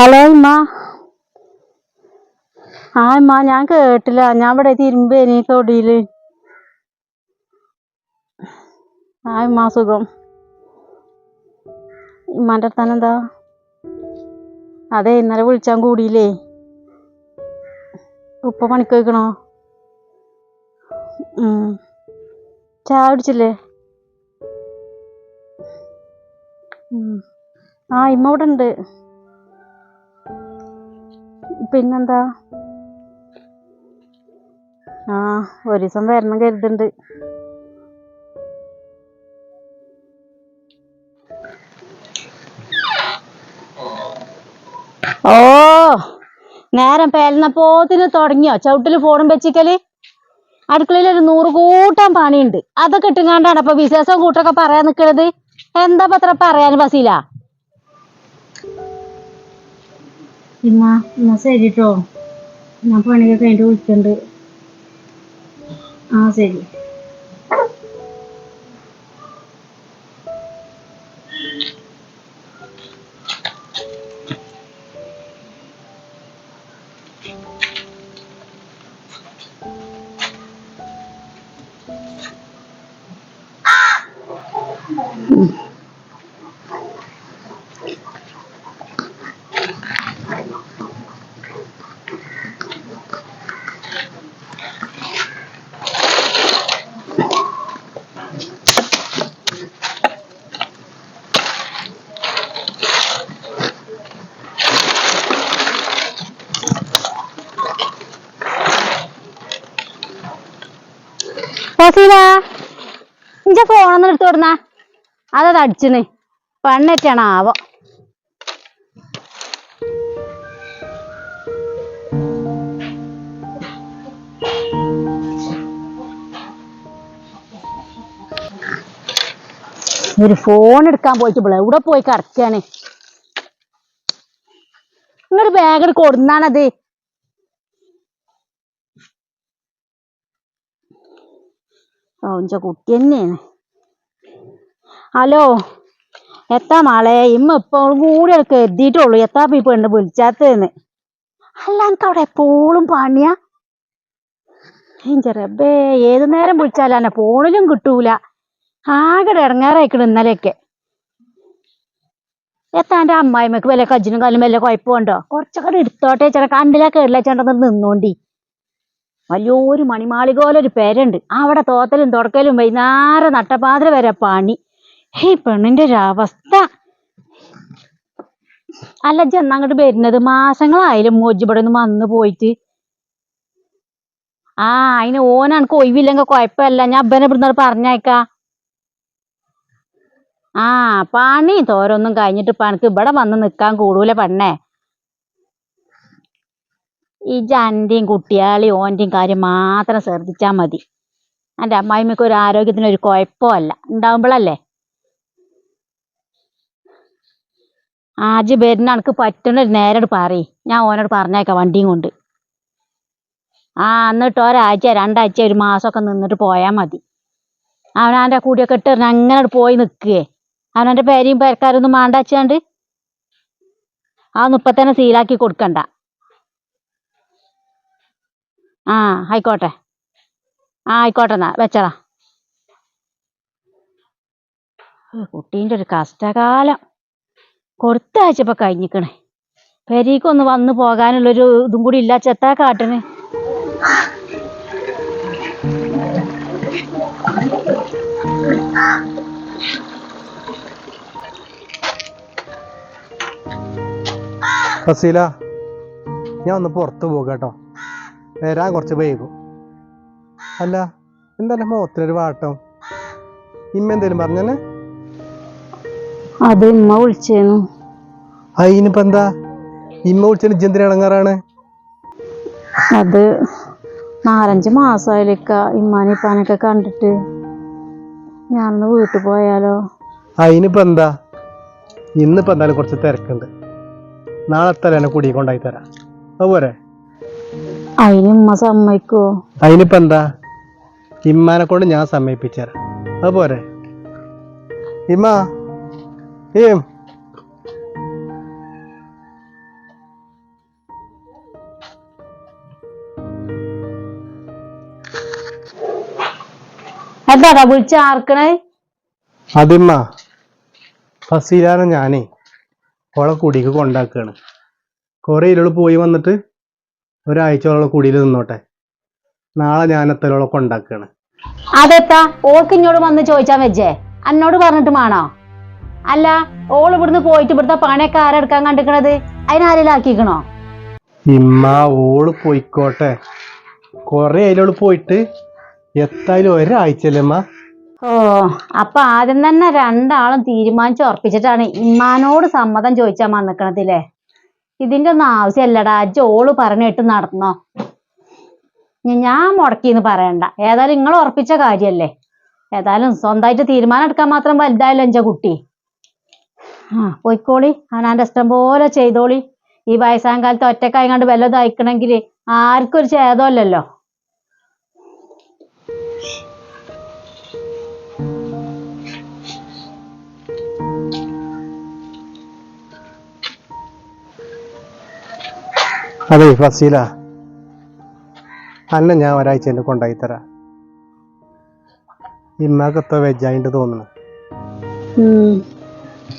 Hello ഉമ്മ. ആ ഉമ്മ ഞാൻ കേട്ടില്ല. ഞാൻ ഇവിടെ തിരുമ്പേനി തൊടിയിൽ. ആ ഉമ്മ സുഖം. ഉമ്മാന്റെ അടുത്താൻ എന്താ? അതെ ഇന്നലെ വിളിച്ചാൻ കൂടിയില്ലേ? ഉപ്പ പണിക്ക് വയ്ക്കണോ. ചായ കുടിച്ചില്ലേ? ആ ഇമ്മ ഇവിടെ ഉണ്ട് പിന്നെന്താ? ആ ഒരു ദിവസം വരണം കരുതുന്നുണ്ട്. ഓ നേരം പേലന പോത്തിന് തുടങ്ങിയോ? ചവിട്ടിൽ ഫോണും വെച്ചിക്കൽ? അടുക്കളയിൽ ഒരു നൂറ് കൂട്ടം പണിയുണ്ട്. അതൊക്കെ ഇട്ടുങ്ങാണ്ടാണ് അപ്പൊ വിശേഷം കൂട്ടൊക്കെ പറയാൻ നിക്കണത്. എന്താ പത്ര പറയാൻ ബസീല എന്നാ എന്നാ ശരി കേട്ടോ ഞാൻ പണിയൊക്കെ കഴിഞ്ഞിട്ട് ആ ശരി. ഫസീല ഇഞ്ച ഫോണൊന്നും എടുത്തു കൊടുന്നാ. അതത് അടിച്ചിന് പെണ്ണറ്റാണ് ആവോ. ഒരു ഫോൺ എടുക്കാൻ പോയിട്ട് ഇവിടെ എവിടെ പോയി കറക്കാണ്. ഇങ്ങോട്ട് ബാഗ് കൊടുന്നാണത്. ഓ ഇഞ്ച കുട്ടി തന്നെയാണ് ഹലോ എത്താ മാളെ? ഇമ്മ ഇപ്പോൾ കൂടെ ഒക്കെ എത്തിയിട്ടുള്ളൂ. എത്താ ഈ പെണ്ണ് വിളിച്ചാത്തേന്ന്. അല്ല എനിക്ക് അവിടെ എപ്പോഴും പണിയാ. റബ്ബേ ഏത് നേരം വിളിച്ചാലും ഫോണിലും കിട്ടൂല. ആകെ ഇറങ്ങാറായിക്കണ് ഇന്നലെയൊക്കെ. എത്താന്റെ അമ്മായിമ്മക്ക് വല്ല കജിനും കാലും വല്ല കുഴപ്പമുണ്ടോ? കുറച്ചൊക്കെ എടുത്തോട്ടെ ചേട്ടാ കണ്ടില്ല കേരള ചേട്ടൻ നിന്നോണ്ടി. വലിയൊരു മണിമാളികോലൊരു പേരുണ്ട്. അവിടെ തോത്തലും തുടക്കലും വൈകുന്നേരം നട്ടപ്പാതിര വരെ പണി. ഈ പെണ്ണിന്റെ ഒരു അവസ്ഥ. അല്ല ചെന്ന് അങ്ങോട്ട് വരുന്നത്? മാസങ്ങളായാലും മോജി ഒന്ന് വന്നു പോയിട്ട്. ആ അതിന് ഓനക്ക് ഒഴിവില്ലെങ്കിൽ കുഴപ്പമില്ല. ഞാൻ അബ്ബനെ ഇവിടുന്ന് പറഞ്ഞേക്കാ ആ പണി തോരൊന്നും കഴിഞ്ഞിട്ട് പണിക്ക് ഇവിടെ വന്ന് നിക്കാൻ കൂടൂല പെണ്ണേ. ഈ ജന്റെയും കുട്ടിയാളെയും ഓന്റെയും കാര്യം മാത്രം ശ്രദ്ധിച്ചാൽ മതി. എന്റെ അമ്മായിമ്മയ്ക്ക് ഒരു ആരോഗ്യത്തിനൊരു കുഴപ്പമല്ല. ഉണ്ടാവുമ്പോഴല്ലേ ആജ് വരുന്ന എനിക്ക് പറ്റുന്ന ഒരു നേരോട് പറയും. ഞാൻ ഓനോട് പറഞ്ഞേക്കാം വണ്ടിയും കൊണ്ട്. ആ എന്നിട്ട് ഒരാഴ്ച രണ്ടാഴ്ച ഒരു മാസമൊക്കെ നിന്നിട്ട് പോയാൽ മതി. അവനാന്റെ കൂടിയൊക്കെ ഇട്ട് അങ്ങനെ പോയി നിൽക്കുകയെ അവനവന്റെ പേരെയും പേരക്കാരൊന്നും വേണ്ട വെച്ചാണ്ട് അതൊന്നും ഇപ്പം തന്നെ സീലാക്കി കൊടുക്കണ്ട. ആ ആയിക്കോട്ടെ. ആ ആയിക്കോട്ടെ എന്നാ വെച്ചടാ. കുട്ടീന്റെ ഒരു കഷ്ടകാലം. കൊടുത്ത ആഴ്ച ഇപ്പൊ കഴിഞ്ഞിക്കണേ. പെരീക്കൊന്ന് വന്നു പോകാനുള്ളൊരു ഇതും കൂടി ഇല്ല ചെത്താ കാട്ടിന്. ഫസീല ഞാൻ ഒന്ന് പുറത്തു പോകും കേട്ടോ. വരാൻ കുറച്ച് വൈകും. അല്ല എന്തായാലും മോത്തിനൊരു വാട്ടം? ഇമ്മ എന്തേലും പറഞ്ഞല്ലേ അത് ഇമ്മ വിളിച്ചേനു. അതിനിപ്പോ എന്താ? ഇമ്മ വിളിച്ചതിന് ഇജ്ജെന്തിനാ ഇടങ്ങാറാണ് അത് നാലഞ്ച് മാസമായില്ലേക്ക ഇമ്മാനെ ഇപ്പാനൊക്കെ കണ്ടിട്ട്. ഞാനൊന്ന് വീട്ടിൽ പോയാലോ? അതിനിപ്പോ എന്താ? ഇന്നിപ്പോ എന്തായാലും കുറച്ച് തിരക്കുണ്ട്. നാളെ തലേനെ കുടി കൊണ്ടായി തരാം. അതുപോലെ അതിന് ഉമ്മ സമ്മതിക്കോ? എന്താ? ഇമ്മാനെ കൊണ്ട് ഞാൻ സമ്മതിപ്പിച്ചേരാം. അത് പോരെ. ഇമ്മ ഏ അതാടാ വിളിച്ച് ആർക്കണേ? അതിമ്മ ഫസീലാണ് ഞാനേ ഓളെ കുടിക്ക് കൊണ്ടാക്കാണ്. കൊറേ ഇരുൾ പോയി വന്നിട്ട് ഒരാഴ്ച ഓളെ കുടിയിൽ നിന്നോട്ടെ. നാളെ ഞാൻ എത്തലോളെ കൊണ്ടാക്കാണ്? അതെത്താ ഓൾക്ക് ഇഞ്ഞോട് വന്ന് ചോദിച്ചാ വെച്ചേ. അന്നോട് പറഞ്ഞിട്ട് മാണോ? അല്ല ഓൾ ഇവിടുന്ന് പോയിട്ട് ഇവിടുത്തെ പണിയൊക്കെ ആരെടുക്കാൻ കണ്ടിക്കണത്? അതിനാരിലാക്കിക്കണോ ഇമ്മ ഓൾ പോയിക്കോട്ടെ. കൊറേ അതിലോൾ പോയിട്ട്? എത്തായാലും ഒരാഴ്ചല്ലേ ഓ അപ്പൊ ആദ്യം തന്നെ രണ്ടാളും തീരുമാനിച്ചു ഉറപ്പിച്ചിട്ടാണ് ഇമ്മാനോട് സമ്മതം ചോദിച്ചാ വന്നിക്കണതില്ലേ ഇതിന്റെ ഒന്നും ആവശ്യമല്ലടാ ജോൾ പറഞ്ഞിട്ട് നടന്നോ. ഞാൻ മുടക്കിന്ന് പറയണ്ട. ഏതായാലും നിങ്ങൾ ഉറപ്പിച്ച കാര്യല്ലേ. ഏതായാലും സ്വന്തമായിട്ട് തീരുമാനം എടുക്കാൻ മാത്രം വലുതായല്ലോ എന്റെ കുട്ടി. ആ പോയിക്കോളി. അവനാന്റെ ഇഷ്ടം പോലെ ചെയ്തോളി. ഈ വയസ്സാം കാലത്ത് ഒറ്റക്കായങ്ങാണ്ട് വല്ലതും അയക്കണമെങ്കിൽ ആർക്കും ഒരു ഛേദമല്ലല്ലോ അതെ ഫസീല. അല്ല ഞാൻ ഒരാഴ്ച എന്നെ കൊണ്ടായി തരാം. ഇമ്മക്കത്ത വെജായിട്ട് തോന്നുന്നു.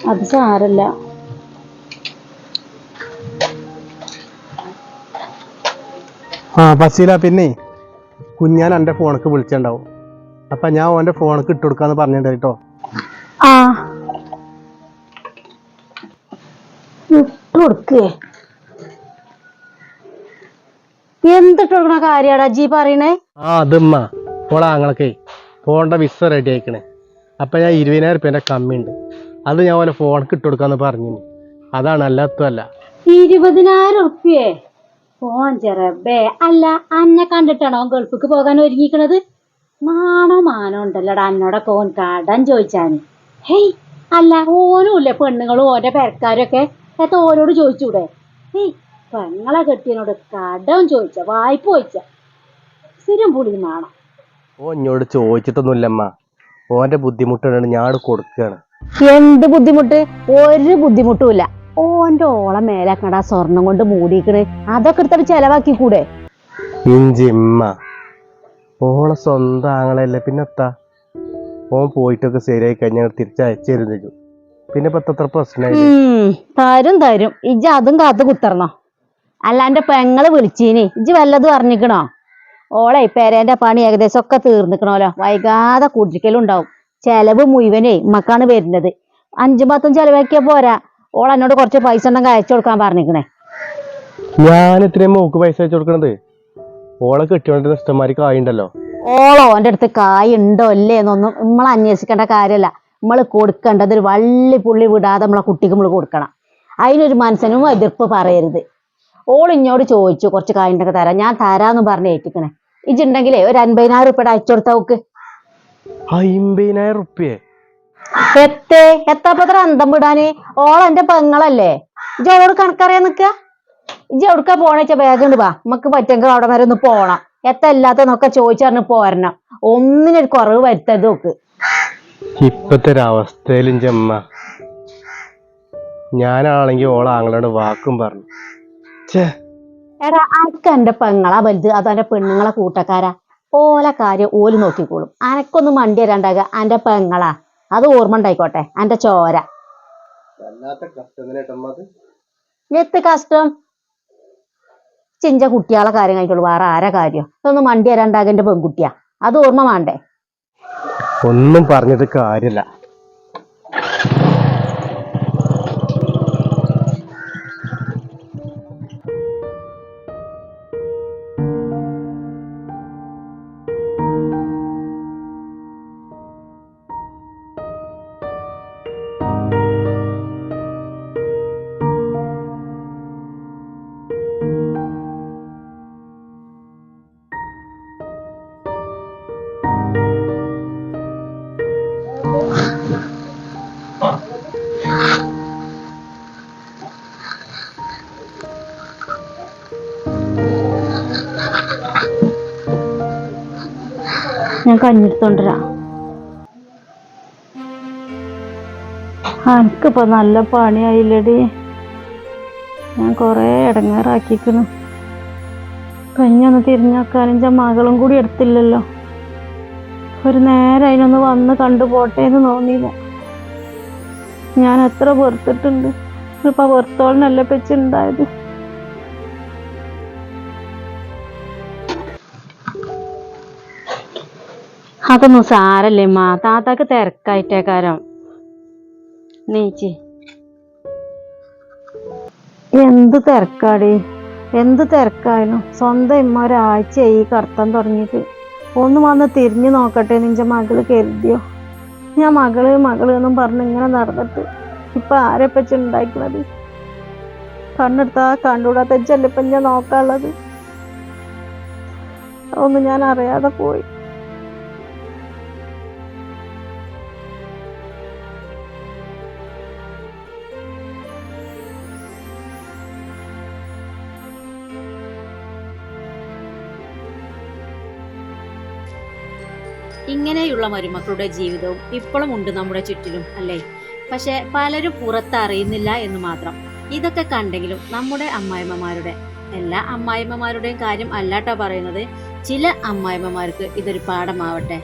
അത് സാരല്ല. ആ ഫസീല പിന്നെ കുഞ്ഞാൻ എന്റെ ഫോണക്ക് വിളിച്ചിട്ടുണ്ടാവും. അപ്പൊ ഞാൻ ഓന്റെ ഫോണക്ക് ഇട്ട് കൊടുക്കാന്ന് പറഞ്ഞിട്ടുണ്ട് കേട്ടോ. ആ. ഇട്ട് കൊടുക്കേ. എന്തിട്ട് കൊടുക്കണ കാര്യാടാ ജി പറയണേ? ആ അതുമ്മ. ഓളെ ആങ്ങളൊക്കെ വിസ റെഡി ആയിക്കണേ. അപ്പൊ ഞാൻ ഇരുപതിനായിരം റുപ്യന്റെ കമ്മിയുണ്ട് അത് ഞാൻ ഓനെ ഫോണിക്ക് ഇട്ട് കൊടുക്കാന്ന് പറഞ്ഞു അതാണ് അല്ലാത്തല്ല ഇരുപതിനായിരം ഉറുപ്പിയേ? ഫോൺ ചെറബേ അല്ല അന്നെ കണ്ടിട്ടാണോ ഗൾഫിക്ക് പോകാൻ ഒരുങ്ങിക്കണത്? നാണോ മാനോ ഉണ്ടല്ലോടാ അന്നോടൊക്കെ ഓൻ കടൻ ചോദിച്ചാന്. ഹേയ് അല്ല ഓനും ഇല്ലേ പെണ്ണുങ്ങളും ഓന്റെ പെരക്കാരും ഒക്കെ എത്ത ഓരോട് ചോദിച്ചൂടെ? ഹേയ് പെങ്ങളെ കെട്ടിയനോട് കടം ചോദിച്ച? വായ്പ ചോദിച്ച? സ്ഥിരം പുളി നാണം ഓ എന്നോട് ചോദിച്ചിട്ടൊന്നുമില്ലമ്മ. ഓന്റെ ബുദ്ധിമുട്ടാണ് ഞാൻ കൊടുക്കുകയാണ് എന്ത് ബുദ്ധിമുട്ട്? ഒരു ബുദ്ധിമുട്ടുമില്ല. ഓന്റെ ഓളം മേലാക്കണ സ്വർണം കൊണ്ട് മൂടിക്കണ് അതൊക്കെ എടുത്തിട്ട് ചെലവാക്കി കൂടെ ഇഞ്ചിമ്മ ഓളെ സ്വന്തം ആങ്ങളല്ലേ പിന്നെത്താ ഓൻ പോയിട്ടൊക്കെ ശരിയായി കഴിഞ്ഞാൽ തിരിച്ചയച്ചു പിന്നെ ഇപ്പൊ എത്ര പ്രശ്നമായി തരും തരും. ഇജ്ജ് അതും കാത്തു കുത്തർന്നോ? അല്ലാന്റെ പെങ്ങൾ വിളിച്ചീനി. ഇജ്ജ് വല്ലതും അറിഞ്ഞിക്കണോ? ഓളെ പേരേന്റെ പണി ഏകദേശം ഒക്കെ തീർന്നിക്കണോലോ? വൈകാതെ കുടിക്കലുണ്ടാവും ചെലവ് മുഴുവനേ ഉമ്മക്കാണ് വരുന്നത്. അഞ്ചും പത്തും ചെലവാക്കിയാ പോരാ. ഓൾ എന്നോട് കുറച്ച് പൈസ ഉണ്ടെങ്കിൽ അയച്ചു കൊടുക്കാൻ പറഞ്ഞിക്കണേ. ഞാൻ ഇത്രയും മൂക്ക് പൈസ അയച്ചു കൊടുക്കണത്? ഓളെ കെട്ടിയോണ്ടിരുന്ന ഇഷ്ടംമാർക്ക് ഉണ്ടല്ലോ ഓളോ എന്റെ അടുത്ത് കായ് ഉണ്ടോ ഇല്ലേ എന്നൊന്നും നമ്മൾ അന്വേഷിക്കേണ്ട കാര്യമല്ല നമ്മൾ കൊടുക്കേണ്ടത് ഒരു വള്ളി പുള്ളി വിടാതെ നമ്മളെ കുട്ടിക്ക് നമ്മൾ കൊടുക്കണം. അതിനൊരു മനസ്സിനും എതിർപ്പ് പറയരുത്. ഓൾ ഇഞ്ഞോട് ചോദിച്ചു കുറച്ച് കായുണ്ടൊക്കെ തരാം. ഞാൻ തരാന്ന് പറഞ്ഞ് ഏറ്റിക്കണേ. ഇജുണ്ടെങ്കിലേ ഒരു അൻപതിനായിരം ഉറുപ്പിയുടെ അയച്ചു കൊടുത്ത നോക്ക് അമ്പതിനായിരം റുപ്യേ എത്തേ എത്താപ്പത്ര അന്തം വിടാന്? ഓൾ എന്റെ പെങ്ങളല്ലേ. ഇജ് ഓളോട് കണക്കറിയാൻ നിക്ക? ഇജ് എവിടുക്ക പോണേച്ച വേഗം വാ. നമുക്ക് പറ്റെങ്കിൽ അവിടെ വരെ ഒന്ന് പോണം. എത്ത എല്ലാത്തന്നൊക്കെ ചോദിച്ചറിഞ്ഞ് പോരണം. ഒന്നിനൊരു കുറവ് വരുത്തത് നോക്ക് ഇപ്പത്തെ ഒരു അവസ്ഥയിലും ചെമ്മ. ഞാനാണെങ്കിൽ ഓളാങ്ങളോട് വാക്കും പറഞ്ഞു. എടാ അനക്ക് എന്റെ പെങ്ങളാ വലുത്. അതെന്റെ എന്റെ പെണ്ണുങ്ങളെ കൂട്ടക്കാരാ. ഓലെ കാര്യം ഓൽ നോക്കിക്കോളും. അനക്കൊന്നും വണ്ടി തരാണ്ടാകുക എന്റെ പെങ്ങളാ. അത് ഓർമ്മ ഉണ്ടായിക്കോട്ടെ. എന്റെ ചോര. എത്ത് കഷ്ടം? ചിഞ്ച കുട്ടികളെ കാര്യം കഴിക്കുള്ളൂ. വേറെ ആരാ കാര്യം? ഇതൊന്നും വണ്ടി തരാണ്ടാകുക എന്റെ പെൺകുട്ടിയാ. അത് ഓർമ്മ വേണ്ടേ? ഒന്നും പറഞ്ഞിട്ട് കാര്യമില്ല. ഞാൻ കഞ്ഞിടത്തോണ്ടരാ എനിക്കിപ്പോ നല്ല പണിയായില്ലടി. ഞാൻ കൊറേ ഇടങ്ങേറാക്കിക്കണു കഞ്ഞൊന്ന് തിരിഞ്ഞാക്കാനും ഞാൻ മകളും കൂടി എടുത്തില്ലല്ലോ. ഒരു നേരം അതിനൊന്ന് വന്ന് കണ്ടു പോട്ടെ എന്ന് തോന്നിയില്ല. ഞാൻ എത്ര വെറുത്തിട്ടുണ്ട്. ഇപ്പൊ വെറുത്തോളിനല്ല വെച്ചുണ്ടായത് അതൊന്നും സാരല്ലേ മാ. താത്താക്ക് തിരക്കായിട്ടേക്കാരം. നീച്ചി. എന്ത് തിരക്കാടി? എന്ത് തിരക്കായാലും സ്വന്തം ഇമ്മ ഒരാഴ്ച ഈ കർത്തം തുടങ്ങിയിട്ട്. ഒന്ന് വന്ന് തിരിഞ്ഞു നോക്കട്ടെ നിന്റെ മകൾ കരുതിയോ? ഞാൻ മകൾ മകൾ എന്നും പറഞ്ഞ് ഇങ്ങനെ നടന്നിട്ട് ഇപ്പൊ ആരെപ്പച്ച ഉണ്ടാക്കുന്നത് കണ്ണെടുത്താ കണ്ടുകൂടാത്ത ചെല്ലപ്പം ഞാൻ നോക്കാനുള്ളത്? അതൊന്നും ഞാൻ അറിയാതെ പോയി. ഇങ്ങനെയുള്ള മരുമക്കളുടെ ജീവിതവും ഇപ്പോഴും ഉണ്ട് നമ്മുടെ ചുറ്റിലും അല്ലേ? പക്ഷെ പലരും പുറത്തറിയുന്നില്ല എന്ന് മാത്രം. ഇതൊക്കെ കണ്ടെങ്കിലും നമ്മുടെ അമ്മായിമ്മമാരുടെ എല്ലാ അമ്മായിമ്മമാരുടെയും കാര്യം അല്ലാട്ടോ പറയുന്നത്. ചില അമ്മായിമ്മമാർക്ക് ഇതൊരു പാഠമാവട്ടെ.